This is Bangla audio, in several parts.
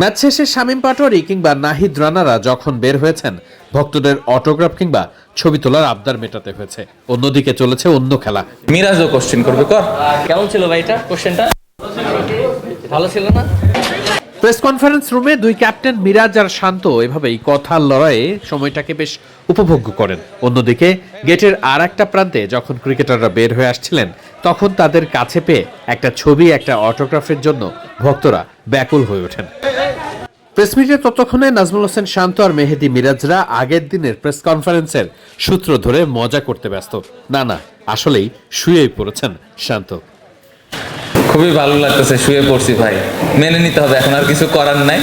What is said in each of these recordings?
ম্যাচ শেষে শামীম পাটোয়ারি কিংবা নাহিদ রানারা যখন বের হয়েছেন ভক্তদের অটোগ্রাফ কিংবা ছবি তোলার আবদার মেটাতে হয়েছে। অন্যদিকে চলেছে অন্য খেলা। মিরাজও কোশ্চেন করবে কর। কেমন ছিল ভাই এটা? কোশ্চেনটা ভালো ছিল না? প্রেস কনফারেন্স রুমে দুই ক্যাপ্টেন মিরাজ আর শান্ত এভাবেই কথার লড়াইয়ে সময়টাকে বেশ উপভোগ্য করেন। অন্যদিকে গেটের আর একটা প্রান্তে যখন ক্রিকেটাররা বের হয়ে আসছিলেন তখন তাদের কাছে পেয়ে একটা ছবি একটা অটোগ্রাফের জন্য ভক্তরা ব্যাকুল হয়ে ওঠেন। প্রেস মিটে ততক্ষণে নাজমুল হোসেন শান্ত আর মেহেদি মিরাজরা আগের দিনের প্রেস কনফারেন্সের সূত্র ধরে মজা করতে ব্যস্ত। না না, আসলেই শুয়েই পড়েছেন শান্ত। খুবই ভালো লাগতেছে, শুয়ে পড়ছি ভাই। মেনে নিতে হবে, এখন আর কিছু করার নাই।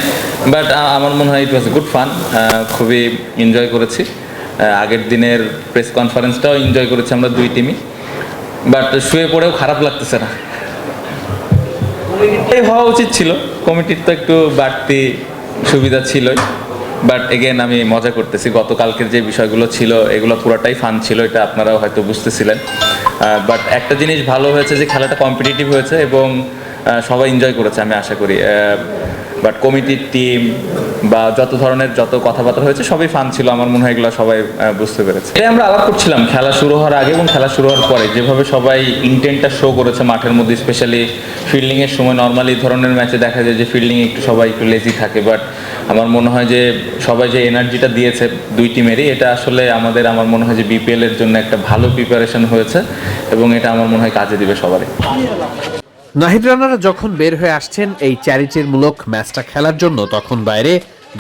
বাট আমার মনে হয় ইট ওয়াজ গুড ফান খুবই এনজয় করেছি। আগের দিনের প্রেস কনফারেন্সটাও এনজয় করেছি আমরা দুই টিমই বাট শুয়ে পড়েও খারাপ লাগতেছে না। হওয়া উচিত ছিল। কমিটির তো একটু বাড়তি সুবিধা ছিলই। বাট এগেন আমি মজা করতেছি। গতকালকের যে বিষয়গুলো ছিল, এগুলো পুরোটাই ফান ছিল, এটা আপনারাও হয়তো বুঝতেছিলেন। বাট একটা জিনিস ভালো হয়েছে যে, খেলাটা কম্পিটিটিভ হয়েছে এবং সবাই এনজয় করেছে, আমি আশা করি। বাট কমিটির টিম বা যত ধরনের যত কথাবার্তা হয়েছে, সবই ফান ছিল আমার, মনে হয় এগুলো সবাই বুঝতে পেরেছে। এটাই আমরা আলাপ করছিলাম, খেলা শুরু হওয়ার আগে এবং খেলা শুরু হওয়ার পরে। যেভাবে সবাই ইন্টেন্টটা শো করেছে মাঠের মধ্যে স্পেশালি ফিল্ডিংয়ের সময় নর্মালি ধরনের ম্যাচে দেখা যায় যে ফিল্ডিং একটু সবাই একটু লেজি থাকে। বাট আমার মনে হয় যে সবাই যে এনার্জিটা দিয়েছে দুই টিমেরই এটা আসলে আমাদের, আমার মনে হয় যে বিপিএল এর জন্য একটা ভালো প্রিপারেশন হয়েছে এবং এটা আমার মনে হয় কাজে দিবে সবারই। নাহিদ রানারা যখন বের হয়ে আসছেন এই চ্যারিটির মূলক ম্যাচটা খেলার জন্য, তখন বাইরে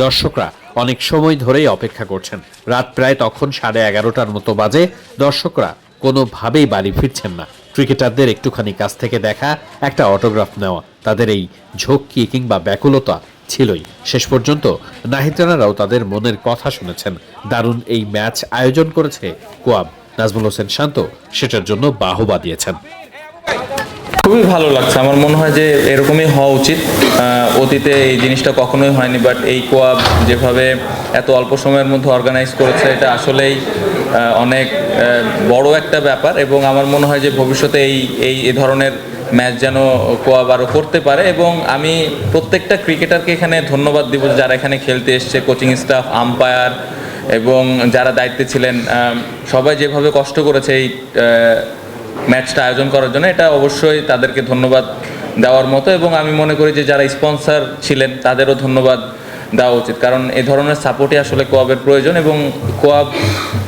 দর্শকরা অনেক সময় ধরেই অপেক্ষা করছেন। রাত প্রায় তখন সাড়ে এগারোটার মতো বাজে, দর্শকরা কোনোভাবেই বাড়ি ফিরছেন না। ক্রিকেটারদের একটুখানি কাছ থেকে দেখা, একটা অটোগ্রাফ নেওয়া, তাদের এই ঝক্কি কিংবা ব্যাকুলতা ছিলই। শেষ পর্যন্ত নাহিদ রানারাও তাদের মনের কথা শুনেছেন। দারুণ এই ম্যাচ আয়োজন করেছে কোয়াব। নাজমুল হোসেন শান্ত, সেটার জন্য বাহবা দিয়েছেন। খুবই ভালো লাগছে। আমার মনে হয় যে এরকমই হওয়া উচিত। অতীতে এই জিনিসটা কখনোই হয়নি বাট এই কোয়াব যেভাবে এত অল্প সময়ের মধ্যে অর্গানাইজ করেছে, এটা আসলেই অনেক বড় একটা ব্যাপার এবং আমার মনে হয় যে ভবিষ্যতে এই এই, এ ধরনের ম্যাচ যেন কোয়াব আরও করতে পারে এবং আমি প্রত্যেকটা ক্রিকেটারকে এখানে ধন্যবাদ দিব যারা এখানে খেলতে এসছে কোচিং স্টাফ আম্পায়ার এবং যারা দায়িত্বে ছিলেন সবাই যেভাবে কষ্ট করেছে এই ম্যাচটা আয়োজন করার জন্য, এটা অবশ্যই তাদেরকে ধন্যবাদ দেওয়ার মতো এবং আমি মনে করি যে যারা স্পন্সার ছিলেন তাদেরও ধন্যবাদ দেওয়া উচিত। কারণ এ ধরনের সাপোর্টই আসলে কোয়াবের প্রয়োজন এবং কোয়াব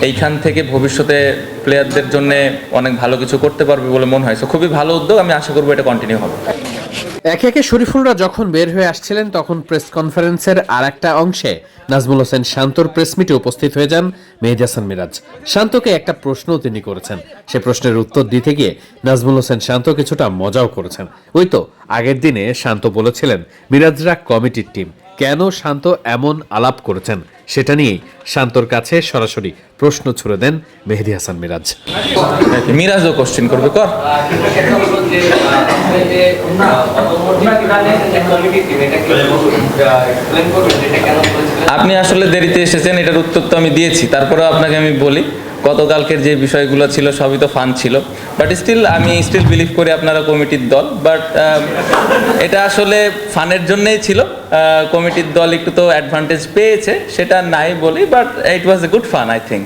এইখান থেকে ভবিষ্যতে প্লেয়ারদের জন্য অনেক ভালো কিছু করতে পারবে বলে মনে হয়। সো খুবই ভালো উদ্যোগ, আমি আশা করব এটা কন্টিনিউ হবে। একে একে শরীফুলরা যখন বের হয়ে আসছিলেন তখন প্রেস কনফারেন্সের আর একটা অংশে নাজমুল হোসেন শান্তর প্রেস মিটে উপস্থিত হয়ে যান মেহেদি হাসান মিরাজ। শান্তকে একটা প্রশ্নও তিনি করেছেন। সে প্রশ্নের উত্তর দিতে গিয়ে নাজমুল হোসেন শান্ত কিছুটা মজাও করেছেন। ওই তো, আগের দিনে শান্ত বলেছিলেন, মিরাজরা কমিটির টিম। কেন শান্ত এমন আলাপ করেছেন? সেটা নিয়েই শান্তর কাছে সরাসরি প্রশ্ন ছুড়ে দেন মেহেদি হাসান মিরাজ। ও কোশ্চেন করবে, কর। আপনি আসলে দেরিতে এসেছেন, এটার উত্তর তো আমি দিয়েছি তারপরে আপনাকে আমি বলি। গতকালকের যে বিষয়গুলো ছিল সবই তো ফান ছিল। বাট স্টিল আমি স্টিল বিলিভ করি আপনারা কমিটির দল। বাট এটা আসলে ফানের জন্যই ছিল। কমিটির দল একটু তো অ্যাডভান্টেজ পেয়েছে, সেটা নাই বলি but it was a good fun I think